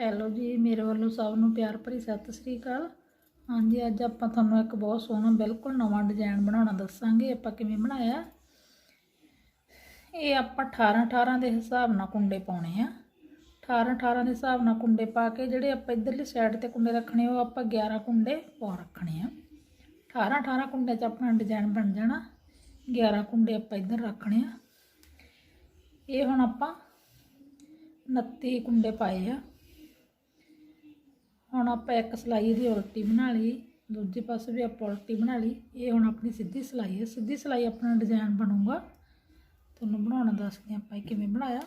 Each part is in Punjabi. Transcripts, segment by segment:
ਹੈਲੋ ਜੀ, ਮੇਰੇ ਵੱਲੋਂ ਸਭ ਨੂੰ ਪਿਆਰ ਭਰੀ ਸਤਿ ਸ੍ਰੀ ਅਕਾਲ। ਹਾਂਜੀ, ਅੱਜ ਆਪਾਂ ਤੁਹਾਨੂੰ ਇੱਕ ਬਹੁਤ ਸੋਹਣਾ, ਬਿਲਕੁਲ ਨਵਾਂ ਡਿਜ਼ਾਈਨ ਬਣਾਉਣਾ ਦੱਸਾਂਗੇ, ਆਪਾਂ ਕਿਵੇਂ ਬਣਾਇਆ। ਇਹ ਆਪਾਂ 18 18 ਦੇ ਹਿਸਾਬ ਨਾਲ ਕੁੰਡੇ ਪਾਉਣੇ ਆ। 18 18 ਦੇ ਹਿਸਾਬ ਨਾਲ ਕੁੰਡੇ ਪਾ ਕੇ, ਜਿਹੜੇ ਆਪਾਂ ਇਧਰਲੀ ਸਾਈਡ ਤੇ ਕੁੰਡੇ ਰੱਖਣੇ, ਉਹ ਆਪਾਂ 11 ਕੁੰਡੇ ਪਾ ਰੱਖਣੇ ਆ। 18 18 ਕੁੰਡੇ 'ਚ ਆਪਣਾ ਡਿਜ਼ਾਈਨ ਬਣ ਜਾਣਾ। 11 ਕੁੰਡੇ ਆਪਾਂ ਇੱਧਰ ਰੱਖਣੇ ਆ। ਇਹ ਹੁਣ ਆਪਾਂ 29 ਕੁੰਡੇ ਪਾਏ ਆ। ਹੁਣ ਆਪਾਂ ਇੱਕ ਸਲਾਈ ਦੀ ਉਲਟੀ ਬਣਾ ਲਈ, ਦੂਜੇ ਪਾਸੇ ਵੀ ਆਪਾਂ ਉਲਟੀ ਬਣਾ ਲਈ। ਇਹ ਹੁਣ ਆਪਣੀ ਸਿੱਧੀ ਸਲਾਈ ਹੈ। ਸਿੱਧੀ ਸਲਾਈ ਆਪਣਾ ਡਿਜ਼ਾਈਨ ਬਣੂਗਾ। ਤੁਹਾਨੂੰ ਬਣਾਉਣਾ ਦੱਸਦੇ ਆਪਾਂ ਇਹ ਕਿਵੇਂ ਬਣਾਇਆ।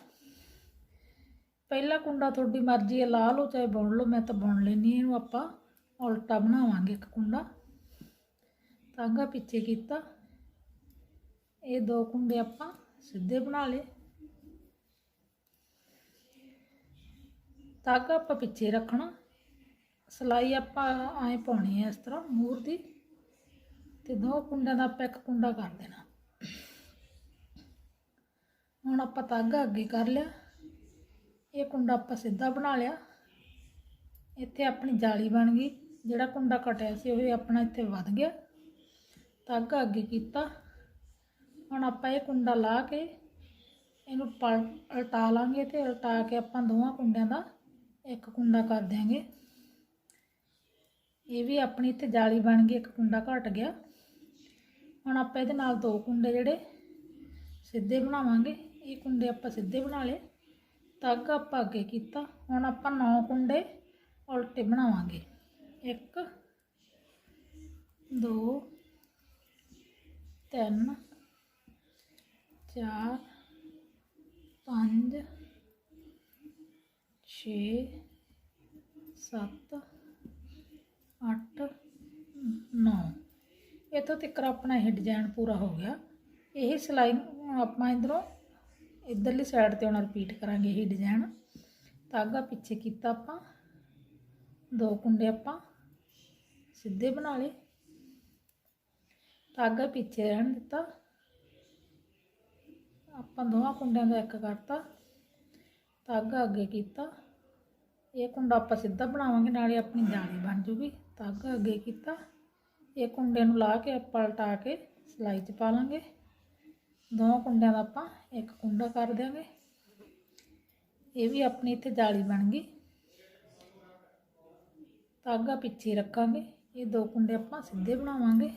ਪਹਿਲਾ ਕੁੰਡਾ ਤੁਹਾਡੀ ਮਰਜ਼ੀ ਹੈ, ਲਾ ਲਓ, ਚਾਹੇ ਬੁਣ ਲਓ, ਮੈਂ ਤਾਂ ਬੁਣ ਲੈਣੀ ਇਹਨੂੰ ਆਪਾਂ। ਉਲਟਾ ਬਣਾਵਾਂਗੇ ਇੱਕ ਕੁੰਡਾ। ਤਾਂਗਾ ਪਿੱਛੇ ਕੀਤਾ। ਇਹ ਦੋ ਕੁੰਡੇ ਆਪਾਂ ਸਿੱਧੇ ਬਣਾ ਲਏ। ਤਾਂਗਾ ਆਪਾਂ ਪਿੱਛੇ ਰੱਖਣਾ। ਸਲਾਈ ਆਪਾਂ ਐਂ ਪਾਉਣੀ ਹੈ ਇਸ ਤਰ੍ਹਾਂ ਮੂਰ ਦੀ ਤੇ ਦੋ ਕੁੰਡਿਆਂ ਦਾ ਆਪਾਂ ਇੱਕ ਕੁੰਡਾ ਕਰ ਦੇਣਾ। ਹੁਣ ਆਪਾਂ ਤਾਗਾ ਅੱਗੇ ਕਰ ਲਿਆ। ਇਹ ਕੁੰਡਾ ਆਪਾਂ ਸਿੱਧਾ ਬਣਾ ਲਿਆ। ਇੱਥੇ ਆਪਣੀ ਜਾਲੀ ਬਣ ਗਈ। ਜਿਹੜਾ ਕੁੰਡਾ ਕਟਿਆ ਸੀ ਉਹ ਆਪਣਾ ਇੱਥੇ ਵੱਧ ਗਿਆ। ਤਾਗਾ ਅੱਗੇ ਕੀਤਾ। ਹੁਣ ਆਪਾਂ ਇਹ ਕੁੰਡਾ ਲਾ ਕੇ ਇਹਨੂੰ ਪਲ, ਉਲਟਾ ਲਾਂਗੇ ਤੇ ਉਲਟਾ ਕੇ ਆਪਾਂ ਦੋਵਾਂ ਕੁੰਡਿਆਂ ਦਾ ਇੱਕ ਕੁੰਡਾ ਕਰ ਦਿਆਂਗੇ। ਇਹ ਵੀ ਆਪਣੀ ਇੱਥੇ ਜਾਲੀ ਬਣ ਗਈ, ਇੱਕ ਕੁੰਡਾ ਘਟ ਗਿਆ। ਹੁਣ ਆਪਾਂ ਇਹਦੇ ਨਾਲ ਦੋ ਕੁੰਡੇ ਜਿਹੜੇ ਸਿੱਧੇ ਬਣਾਵਾਂਗੇ। ਇਹ ਕੁੰਡੇ ਆਪਾਂ ਸਿੱਧੇ ਬਣਾ ਲਏ ਤਾਗਾ ਆਪਾਂ ਅੱਗੇ ਕੀਤਾ। ਹੁਣ ਆਪਾਂ ਨੌ ਕੁੰਡੇ ਉਲਟੇ ਬਣਾਵਾਂਗੇ। 1 2 3 4 5 6 7 8 9 ਇੱਥੋਂ ਤੱਕ ਆਪਣਾ ਇਹ ਡਿਜ਼ਾਈਨ ਪੂਰਾ ਹੋ ਗਿਆ। ਇਹ ਸਿਲਾਈ ਨੂੰ ਆਪਾਂ ਇਧਰੋਂ, ਇਧਰਲੀ ਸਾਈਡ ਤੇ ਹੁਣ ਰਿਪੀਟ ਕਰਾਂਗੇ ਇਹ ਡਿਜ਼ਾਈਨ ਤਾਗਾ ਪਿੱਛੇ ਕੀਤਾ ਆਪਾਂ। ਦੋ ਕੁੰਡੇ ਆਪਾਂ। ਸਿੱਧੇ ਬਣਾ ਲਏ। ਤਾਗਾ ਪਿੱਛੇ ਰਹਿਣ ਦਿੱਤਾ। ਆਪਾਂ ਦੋਵਾਂ ਕੁੰਡਿਆਂ ਦਾ ਇੱਕ ਕਰਤਾ। ਤਾਗਾ ਅੱਗੇ ਕੀਤਾ। ਇਹ ਕੁੰਡਾ ਆਪਾਂ ਸਿੱਧਾ ਬਣਾਵਾਂਗੇ, ਨਾਲੇ ਆਪਣੀ ਜਾਲੀ ਬਣ ਜੂਗੀ। ਧਾਗਾ ਅੱਗੇ ਕੀਤਾ। ਇਹ ਕੁੰਡੇ ਨੂੰ ਲਾ ਕੇ ਆਪਾਂ ਉਲਟਾ ਕੇ ਸਲਾਈ 'ਚ ਪਾ ਲਾਂਗੇ। ਦੋਵਾਂ ਕੁੰਡਿਆਂ ਦਾ ਆਪਾਂ ਇੱਕ ਕੁੰਡਾ ਕਰ ਦਿਆਂਗੇ। ਇਹ ਵੀ ਆਪਣੀ ਇੱਥੇ ਜਾਲੀ ਬਣ ਗਈ। ਧਾਗਾ ਪਿੱਛੇ ਰੱਖਾਂਗੇ। ਇਹ ਦੋ ਕੁੰਡੇ ਆਪਾਂ ਸਿੱਧੇ ਬਣਾਵਾਂਗੇ।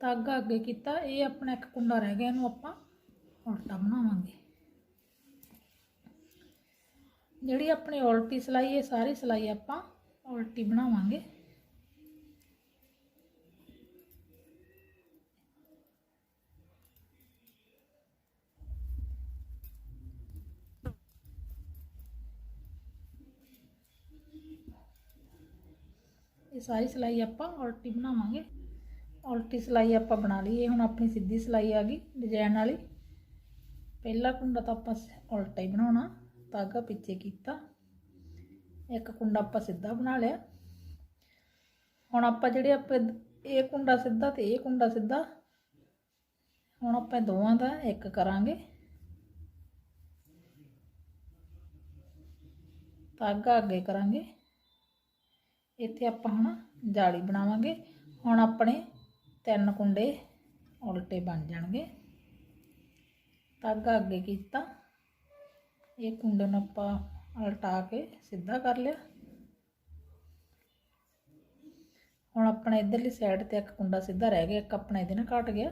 ਧਾਗਾ ਅੱਗੇ ਕੀਤਾ। ਇਹ ਆਪਣਾ ਇੱਕ ਕੁੰਡਾ ਰਹਿ ਗਿਆ। ਇਹਨੂੰ ਆਪਾਂ ਉਲਟਾ ਬਣਾਵਾਂਗੇ। ਜਿਹੜੀ ਆਪਣੀ ਉਲਟੀ ਸਲਾਈ ਹੈ ਸਾਰੀ ਸਲਾਈ ਆਪਾਂ ਉਲਟੀ ਬਣਾਵਾਂਗੇ। ਇਹ ਸਾਰੀ ਸਲਾਈ ਆਪਾਂ ਉਲਟੀ ਬਣਾਵਾਂਗੇ। ਉਲਟੀ ਸਲਾਈ ਆਪਾਂ ਬਣਾ ਲਈ। ਇਹ ਹੁਣ ਆਪਣੀ ਸਿੱਧੀ ਸਲਾਈ ਆ ਗਈ ਡਿਜ਼ਾਈਨ ਵਾਲੀ। ਪਹਿਲਾ ਕੁੰਡਾ ਤਾਂ ਆਪਾਂ ਉਲਟਾ ਹੀ ਬਣਾਉਣਾ। ਤਾਗਾ ਪਿੱਛੇ ਕੀਤਾ। ਇੱਕ ਕੁੰਡਾ ਆਪਾਂ ਸਿੱਧਾ ਬਣਾ ਲਿਆ। ਹੁਣ ਆਪਾਂ ਜਿਹੜੇ ਆਪਾਂ ਇਹ ਕੁੰਡਾ ਸਿੱਧਾ ਤੇ ਇਹ ਕੁੰਡਾ ਸਿੱਧਾ, ਹੁਣ ਆਪਾਂ ਦੋਵਾਂ ਦਾ ਇੱਕ ਕਰਾਂਗੇ। ਤਾਗਾ ਅੱਗੇ ਕਰਾਂਗੇ। ਇੱਥੇ ਆਪਾਂ ਹੁਣ ਜਾਲੀ ਬਣਾਵਾਂਗੇ। ਹੁਣ ਆਪਣੇ ਤਿੰਨ ਕੁੰਡੇ ਉਲਟੇ ਬਣ ਜਾਣਗੇ। ਤਾਗਾ ਅੱਗੇ ਕੀਤਾ। ਇਹ ਕੁੰਡੇ ਨੂੰ ਆਪਾਂ ਉਲਟਾ ਕੇ ਸਿੱਧਾ ਕਰ ਲਿਆ। ਹੁਣ ਆਪਣਾ ਇਧਰਲੀ ਸਾਈਡ ਤੇ ਇੱਕ ਕੁੰਡਾ ਸਿੱਧਾ ਰਹਿ ਗਿਆ, ਇੱਕ ਆਪਣਾ ਇਹਦੇ ਨਾਲ ਘਟ ਗਿਆ।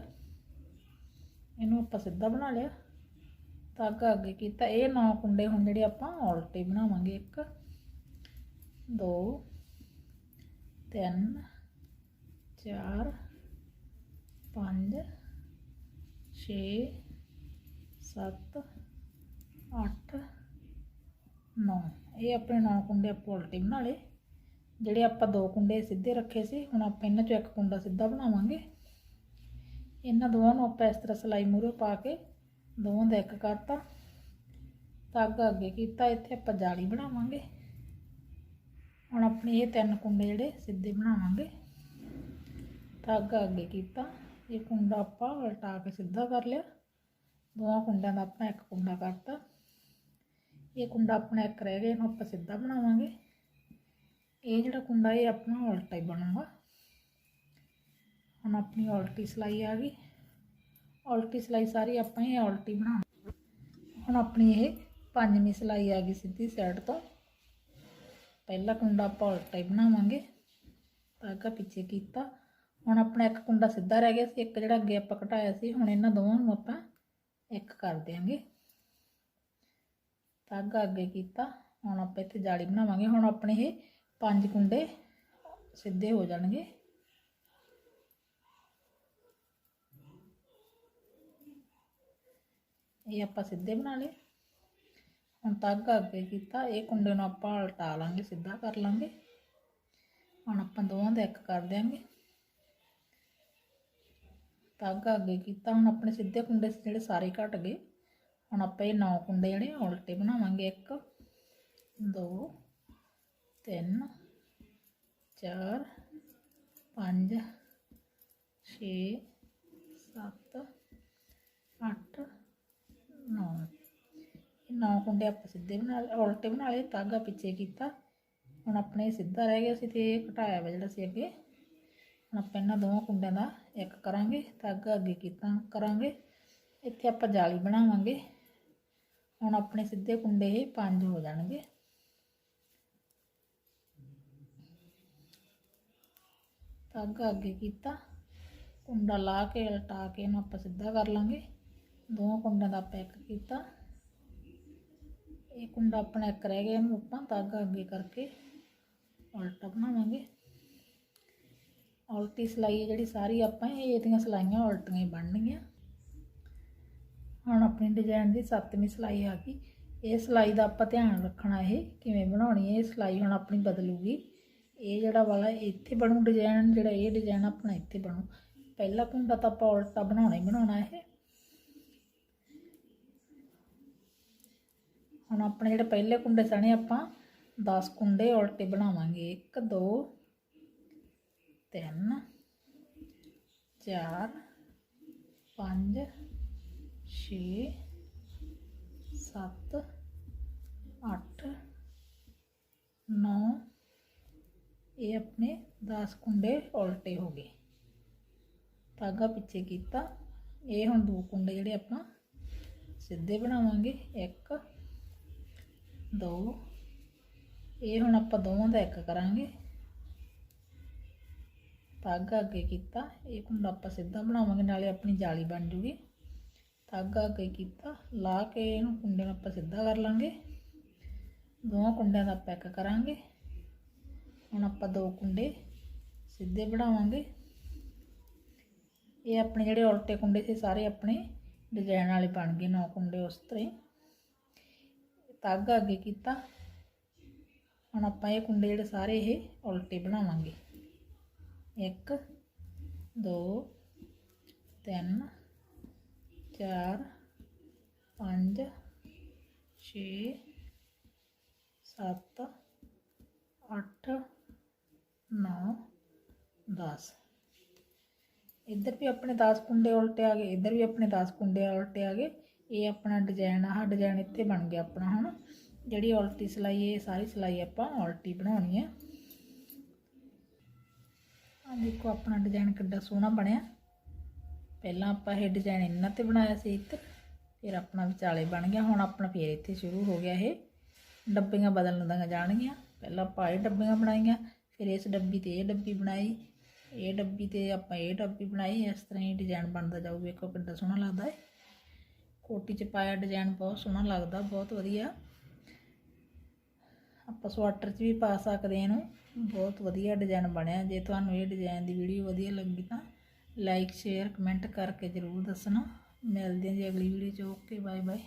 ਇਹਨੂੰ ਆਪਾਂ ਸਿੱਧਾ ਬਣਾ ਲਿਆ। ਤਾਗਾ ਅੱਗੇ ਕੀਤਾ। ਇਹ ਨੌ ਕੁੰਡੇ ਹੁਣ ਜਿਹੜੇ ਆਪਾਂ ਉਲਟੇ ਬਣਾਵਾਂਗੇ। 1 2 3 4 5 6 7 8 9 ਇਹ ਆਪਣੇ ਨੌ ਕੁੰਡੇ ਆਪਾਂ ਉਲਟੇ ਬਣਾ ਲਏ। ਜਿਹੜੇ ਆਪਾਂ ਦੋ ਕੁੰਡੇ ਸਿੱਧੇ ਰੱਖੇ ਸੀ, ਹੁਣ ਆਪਾਂ ਇਹਨਾਂ ਚੋਂ ਇੱਕ ਕੁੰਡਾ ਸਿੱਧਾ ਬਣਾਵਾਂਗੇ। ਇਹਨਾਂ ਦੋਵਾਂ ਨੂੰ ਆਪਾਂ ਇਸ ਤਰ੍ਹਾਂ ਸਲਾਈ ਮੂਰੇ ਪਾ ਕੇ ਦੋਵਾਂ ਦਾ ਇੱਕ ਕਰਤਾ। ਤਾਗਾ ਅੱਗੇ ਕੀਤਾ, ਇੱਥੇ ਆਪਾਂ ਜਾਲੀ ਬਣਾਵਾਂਗੇ। ਹੁਣ ਆਪਣੇ ਇਹ ਤਿੰਨ ਕੁੰਡੇ ਜਿਹੜੇ ਸਿੱਧੇ ਬਣਾਵਾਂਗੇ। ਤਾਗਾ ਅੱਗੇ ਕੀਤਾ। ਇਹ ਕੁੰਡਾ ਆਪਾਂ ਉਲਟਾ ਕੇ ਸਿੱਧਾ ਕਰ ਲਿਆ। ਦੋਵਾਂ ਕੁੰਡਿਆਂ ਦਾ ਆਪਾਂ ਇੱਕ ਕੁੰਡਾ ਕਰਤਾ। ਇਹ ਕੁੰਡਾ ਆਪਣਾ ਇੱਕ ਰਹਿ ਗਿਆ, ਇਹਨੂੰ ਆਪਾਂ ਸਿੱਧਾ ਬਣਾਵਾਂਗੇ। ਇਹ ਜਿਹੜਾ ਕੁੰਡਾ, ਇਹ ਆਪਣਾ ਉਲਟਾ ਹੀ ਬਣੂਗਾ। ਹੁਣ ਆਪਣੀ ਉਲਟੀ ਸਿਲਾਈ ਆ ਗਈ। ਉਲਟੀ ਸਿਲਾਈ ਸਾਰੀ ਆਪਾਂ ਇਹ ਉਲਟੀ ਬਣਾ ਹੁਣ ਆਪਣੀ ਇਹ ਪੰਜਵੀਂ ਸਿਲਾਈ ਆ ਗਈ ਸਿੱਧੀ ਸਾਈਡ ਤੋਂ। ਪਹਿਲਾ ਕੁੰਡਾ ਆਪਾਂ ਉਲਟਾ ਹੀ ਬਣਾਵਾਂਗੇ। ਧਾਗਾ ਪਿੱਛੇ ਕੀਤਾ। ਹੁਣ ਆਪਣਾ ਇੱਕ ਕੁੰਡਾ ਸਿੱਧਾ ਰਹਿ ਗਿਆ ਸੀ। ਇੱਕ ਜਿਹੜਾ ਅੱਗੇ ਆਪਾਂ ਘਟਾਇਆ ਸੀ, ਹੁਣ ਇਹਨਾਂ ਦੋਵਾਂ ਨੂੰ ਆਪਾਂ ਇੱਕ ਕਰ ਦਿਆਂਗੇ। ਧਾਗਾ ਅੱਗੇ ਕੀਤਾ। ਹੁਣ ਆਪਾਂ ਇੱਥੇ ਜਾਲੀ ਬਣਾਵਾਂਗੇ। ਹੁਣ ਆਪਣੇ ਇਹ ਪੰਜ ਕੁੰਡੇ ਸਿੱਧੇ ਹੋ ਜਾਣਗੇ। ਇਹ ਆਪਾਂ ਸਿੱਧੇ ਬਣਾ ਲਏ। ਹੁਣ ਧਾਗਾ ਅੱਗੇ ਕੀਤਾ। ਇਹ ਕੁੰਡੇ ਨੂੰ ਆਪਾਂ ਉਲਟਾ ਲਾਂਗੇ, ਸਿੱਧਾ ਕਰ ਲਾਂਗੇ। ਹੁਣ ਆਪਾਂ ਦੋਵਾਂ ਦਾ ਇੱਕ ਕਰ ਦਿਆਂਗੇ। ਧਾਗਾ ਅੱਗੇ ਕੀਤਾ। ਹੁਣ ਆਪਣੇ ਸਿੱਧੇ ਕੁੰਡੇ ਜਿਹੜੇ ਸਾਰੇ ਘਟ ਗਏ। ਹੁਣ ਆਪਾਂ ਇਹ ਨੌ ਕੁੰਡੇ ਜਿਹੜੇ ਉਲਟੇ ਬਣਾਵਾਂਗੇ 1 2 3 4 5 6 7 8 9 ਇਹ ਨੌ ਕੁੰਡੇ ਆਪਾਂ ਸਿੱਧੇ ਬਣਾ ਲਏ, ਉਲਟੇ ਬਣਾ ਲਏ ਧਾਗਾ ਪਿੱਛੇ ਕੀਤਾ। ਹੁਣ ਆਪਣੇ ਸਿੱਧਾ ਰਹਿ ਗਿਆ ਸੀ ਤੇ ਇਹ ਘਟਾਇਆ ਵਾ ਜਿਹੜਾ ਸੀ ਅੱਗੇ। ਹੁਣ ਆਪਾਂ ਇਹਨਾਂ ਦੋਵਾਂ ਕੁੰਡਿਆਂ ਦਾ ਇੱਕ ਕਰਾਂਗੇ ਧਾਗਾ ਅੱਗੇ ਕੀਤਾ ਕਰਾਂਗੇ। ਇੱਥੇ ਆਪਾਂ ਜਾਲੀ ਬਣਾਵਾਂਗੇ। ਹੁਣ ਆਪਣੇ ਸਿੱਧੇ ਕੁੰਡੇ ਇਹ ਪੰਜ ਹੋ ਜਾਣਗੇ। ਧਾਗਾ ਅੱਗੇ ਕੀਤਾ। ਕੁੰਡਾ ਲਾ ਕੇ ਉਲਟਾ ਕੇ ਇਹਨੂੰ ਆਪਾਂ ਸਿੱਧਾ ਕਰ ਲਾਂਗੇ। ਦੋਵਾਂ ਕੁੰਡਿਆਂ ਦਾ ਆਪਾਂ ਇੱਕ ਕੀਤਾ। ਇਹ ਕੁੰਡਾ ਆਪਣਾ ਇੱਕ ਰਹਿ ਗਿਆ ਇਹਨੂੰ ਆਪਾਂ ਧਾਗਾ ਅੱਗੇ ਕਰਕੇ ਉਲਟਾ ਬਣਾਵਾਂਗੇ। ਉਲਟੀ ਸਿਲਾਈ ਹੈ ਜਿਹੜੀ ਸਾਰੀ ਆਪਾਂ, ਇਹ ਇਹਦੀਆਂ ਸਿਲਾਈਆਂ ਉਲਟੀਆਂ ਹੀ ਬਣਨਗੀਆਂ। ਹੁਣ ਆਪਣੀ ਡਿਜ਼ਾਈਨ ਦੀ ਸੱਤਵੀਂ ਸਿਲਾਈ ਆ ਗਈ। ਇਹ ਸਿਲਾਈ ਦਾ ਆਪਾਂ ਧਿਆਨ ਰੱਖਣਾ ਇਹ, ਕਿਵੇਂ ਬਣਾਉਣੀ ਹੈ, ਇਹ ਸਿਲਾਈ ਹੁਣ ਆਪਣੀ ਬਦਲੂਗੀ। ਇਹ ਜਿਹੜਾ ਵਾਲਾ, ਇੱਥੇ ਬਣੂ ਡਿਜ਼ਾਈਨ ਜਿਹੜਾ ਇਹ ਡਿਜ਼ਾਈਨ ਆਪਣਾ ਇੱਥੇ ਬਣੂ। ਪਹਿਲਾ ਕੁੰਡਾ ਤਾਂ ਆਪਾਂ ਉਲਟਾ ਬਣਾਉਣਾ ਹੀ ਬਣਾਉਣਾ ਇਹ। ਹੁਣ ਆਪਣੇ ਜਿਹੜੇ ਪਹਿਲੇ ਕੁੰਡੇ ਸਣੇ ਆਪਾਂ 10 ਕੁੰਡੇ ਉਲਟੇ ਬਣਾਵਾਂਗੇ। 1 2 3 4 5 6 7 8 9 ਇਹ ਆਪਣੇ 10 ਕੁੰਡੇ ਉਲਟੇ ਹੋ ਗਏ। ਧਾਗਾ ਪਿੱਛੇ ਕੀਤਾ। ਇਹ ਹੁਣ ਦੋ ਕੁੰਡੇ ਜਿਹੜੇ ਆਪਾਂ ਸਿੱਧੇ ਬਣਾਵਾਂਗੇ। 1 2 ਇਹ ਹੁਣ ਆਪਾਂ ਦੋਵਾਂ ਦਾ ਇੱਕ ਕਰਾਂਗੇ। ਧਾਗਾ ਅੱਗੇ ਕੀਤਾ। ਇਹ ਕੁੰਡਾ ਆਪਾਂ ਸਿੱਧਾ ਬਣਾਵਾਂਗੇ, ਨਾਲੇ ਆਪਣੀ ਜਾਲੀ ਬਣ ਜੂਗੀ। ਧਾਗਾ ਅੱਗੇ ਕੀਤਾ, ਲਾ ਕੇ ਇਹਨੂੰ ਕੁੰਡੇ ਨੂੰ ਆਪਾਂ ਸਿੱਧਾ ਕਰ ਲਾਂਗੇ। ਦੋਵਾਂ ਕੁੰਡਿਆਂ ਦਾ ਆਪਾਂ ਇੱਕ ਕਰਾਂਗੇ। ਹੁਣ ਆਪਾਂ ਦੋ ਕੁੰਡੇ ਸਿੱਧੇ ਬਣਾਵਾਂਗੇ। ਇਹ ਆਪਣੇ ਜਿਹੜੇ ਉਲਟੇ ਕੁੰਡੇ ਸੀ, ਸਾਰੇ ਆਪਣੇ ਡਿਜ਼ਾਈਨ ਵਾਲੇ ਬਣ ਗਏ ਨੌ ਕੁੰਡੇ ਉਸ ਤਰ੍ਹਾਂ ਧਾਗਾ ਅੱਗੇ ਕੀਤਾ। ਹੁਣ ਆਪਾਂ ਇਹ ਕੁੰਡੇ ਜਿਹੜੇ ਸਾਰੇ ਇਹ ਉਲਟੇ ਬਣਾਵਾਂਗੇ। 1 2 3 4 5 6 7 8 9 10 ਇੱਧਰ ਵੀ ਆਪਣੇ 10 ਕੁੰਡੇ ਉਲਟੇ ਆ ਗਏ, ਇੱਧਰ ਵੀ ਆਪਣੇ 10 ਕੁੰਡੇ ਉਲਟੇ ਆ ਗਏ। ਇਹ ਆਪਣਾ ਡਿਜ਼ਾਈਨ ਆ ਡਿਜ਼ਾਈਨ ਇੱਥੇ ਬਣ ਗਿਆ ਆਪਣਾ ਹੁਣ। ਜਿਹੜੀ ਉਲਟੀ ਸਿਲਾਈ ਇਹ ਸਾਰੀ ਸਿਲਾਈ ਆਪਾਂ ਉਲਟੀ ਬਣਾਉਣੀ ਹੈ। ਆ ਦੇਖੋ ਆਪਣਾ ਡਿਜ਼ਾਈਨ ਕਿੱਡਾ ਸੋਹਣਾ ਬਣਿਆ। ਪਹਿਲਾਂ ਆਪਾਂ ਇਹ ਡਿਜ਼ਾਈਨ ਇਹਨਾਂ ਤੇ ਬਣਾਇਆ ਸੀ ਇੱਧਰ ਫਿਰ ਆਪਣਾ ਵਿਚਾਲੇ ਬਣ ਗਿਆ, ਹੁਣ ਆਪਣਾ ਫੇਰ ਇੱਥੇ ਸ਼ੁਰੂ ਹੋ ਗਿਆ ਇਹ। ਡੱਬੀਆਂ ਬਦਲਣ ਦੀਆਂ ਜਾਣਗੀਆਂ। ਪਹਿਲਾਂ ਆਪਾਂ ਇਹ ਡੱਬੀਆਂ ਬਣਾਈਆਂ, ਫਿਰ ਇਸ ਡੱਬੀ ਤੇ ਇਹ ਡੱਬੀ ਬਣਾਈ। ਇਹ ਡੱਬੀ ਤੇ ਆਪਾਂ ਇਹ ਡੱਬੀ ਬਣਾਈ, ਇਸ ਤਰ੍ਹਾਂ ਹੀ ਡਿਜ਼ਾਈਨ ਬਣਦਾ ਜਾਊ। ਵੇਖੋ ਕਿੰਨਾ ਸੋਹਣਾ ਲੱਗਦਾ ਹੈ ਕੋਟੀ 'ਚ ਪਾਇਆ ਡਿਜ਼ਾਈਨ ਬਹੁਤ ਸੋਹਣਾ ਲੱਗਦਾ, ਬਹੁਤ ਵਧੀਆ। ਆਪਾਂ ਸਵਾਟਰ 'ਚ ਵੀ ਪਾ ਸਕਦੇ ਇਹਨੂੰ। ਬਹੁਤ ਵਧੀਆ ਡਿਜ਼ਾਈਨ ਬਣਿਆ। ਜੇ ਤੁਹਾਨੂੰ ਇਹ ਡਿਜ਼ਾਈਨ ਦੀ ਵੀਡੀਓ ਵਧੀਆ ਲੱਗੀ ਤਾਂ ਲਾਈਕ, ਸ਼ੇਅਰ, ਕਮੈਂਟ ਕਰਕੇ ਜ਼ਰੂਰ ਦੱਸਣਾ। ਮਿਲਦੇ ਹਾਂ ਜੀ ਅਗਲੀ ਵੀਡੀਓ 'ਚ। Okay bye bye